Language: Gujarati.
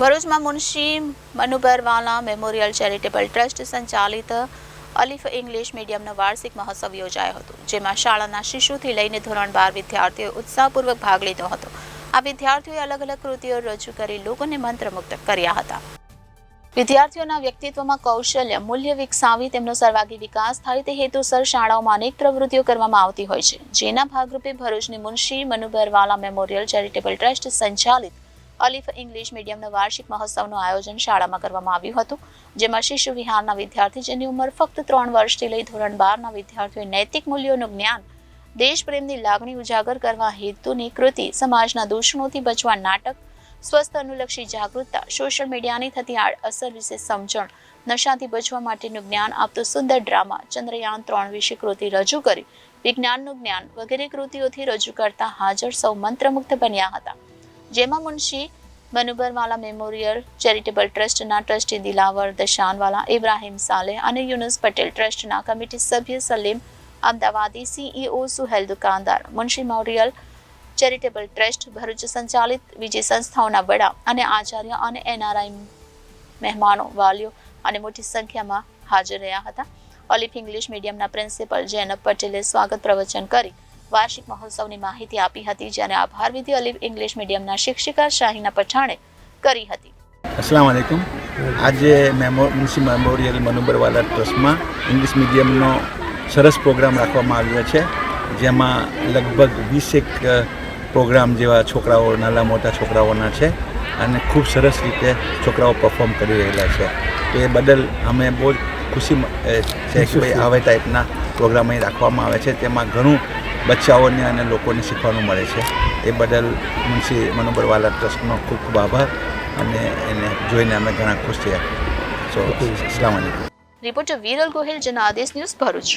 ભરૂચમાં Munshi Manubarwala memorial charitable trust સંચાલિત અલીફ ઇંગ્લિશ મીડિયમનો વાર્ષિક મહોત્સવ યોજાયો હતો, જેમાં શાળાના શિશુથી લઈને ધોરણ બાર વિદ્યાર્થીઓએ ઉત્સાહપૂર્વક ભાગ લીધો હતો. આ વિદ્યાર્થીઓએ અલગ અલગ કૃતિઓ રજૂ કરી લોકોને મંત્રમુગ્ધ કર્યા હતા. વિદ્યાર્થીઓના વ્યક્તિત્વમાં કૌશલ્ય, મૂલ્ય વિકસાવી તેમનો સર્વાગી વિકાસ થાય તે હેતુસર શાળાઓમાં અનેક પ્રવૃત્તિઓ કરવામાં આવતી હોય છે. જેના ભાગરૂપે ભરૂચની Munshi Manubarwala memorial charitable trust સંચાલિત અલીફ ઇંગ્લિશ મીડિયમના વાર્ષિક મહોત્સવનું આયોજન શાળામાં કરવામાં આવ્યું હતું, જેમાં શિશુ વિહારના વિદ્યાર્થી જેની ઉંમર ફક્ત ત્રણ વર્ષથી લઈ ધોરણ બારના વિદ્યાર્થીઓએ નૈતિક મૂલ્યોનું જ્ઞાન, દેશપ્રેમની લાગણી ઉજાગર કરવા હેતુની કૃતિ, સમાજના દૂષણોથી બચવા નાટક, સ્વસ્થ અનુલક્ષી જાગૃતતા, સોશિયલ મીડિયાની થતી આડઅસર વિશે સમજણ, નશાથી બચવા માટેનું જ્ઞાન આપતો સુંદર ડ્રામા, ચંદ્રયાન ત્રણ વિશે કૃતિ રજૂ કરી, વિજ્ઞાનનું જ્ઞાન વગેરે કૃતિઓથી રજૂ કરતા હાજર સૌ મંત્રમુગ્ધ બન્યા હતા. જેમાં મુનશી મનુબરવાલા મેમોરિયલ, ચેરિટેબલ ટ્રસ્ટના ટ્રસ્ટી દિલાવર, દશાનવાલા, ઇબ્રાહિમ સાલેહ અને યુનુસ પટેલ ટ્રસ્ટના કમિટી સભ્ય સલીમ અમદાવાદી CEO Suhel Dukandar, Munshi memorial, charitable trust, Bharuch સંચાલિત બીજી સંસ્થાઓના વડા અને આચાર્ય અને એનઆરઆઈ મહેમાનો, વાલીઓ અને મોટી સંખ્યામાં હાજર રહ્યા હતા. ઓલિફ ઇંગ્લિશ મીડિયમના પ્રિન્સિપલ જૈનબ પટેલે સ્વાગત પ્રવચન કરી વાર્ષિક મહોત્સવની માહિતી આપી હતી જેને આભાર વિધિ અલી ઇંગ્લિશ મીડિયમના શિક્ષિકા શાહીના પઠાણે કરી હતી. અસલામ વાલેકુમ આજે મેમો મુન્સી મેમોરિયલ મનુબરવાલા ટ્રસ્ટમાં ઇંગ્લિશ મીડિયમનો સરસ પ્રોગ્રામ રાખવામાં આવ્યો છે જેમાં લગભગ વીસેક પ્રોગ્રામ જેવા છોકરાઓ નાના મોટા છોકરાઓના છે અને ખૂબ સરસ રીતે છોકરાઓ પરફોર્મ કરી રહેલા છે. તો એ બદલ અમે બહુ જ ખુશી છે કે ભાઈ આવા ટાઈપના પ્રોગ્રામ અહીં રાખવામાં આવે છે. તેમાં ઘણું બચ્ચાઓને અને લોકોને શીખવાનું મળે છે. એ બદલ મુનશી મનોબરવાલા ટ્રસ્ટનો ખૂબ ખૂબ આભાર અને એને જોઈને અમે ઘણા ખુશ થયા. So Aslam reporter Viral Gohil Janadesh news Bharuch.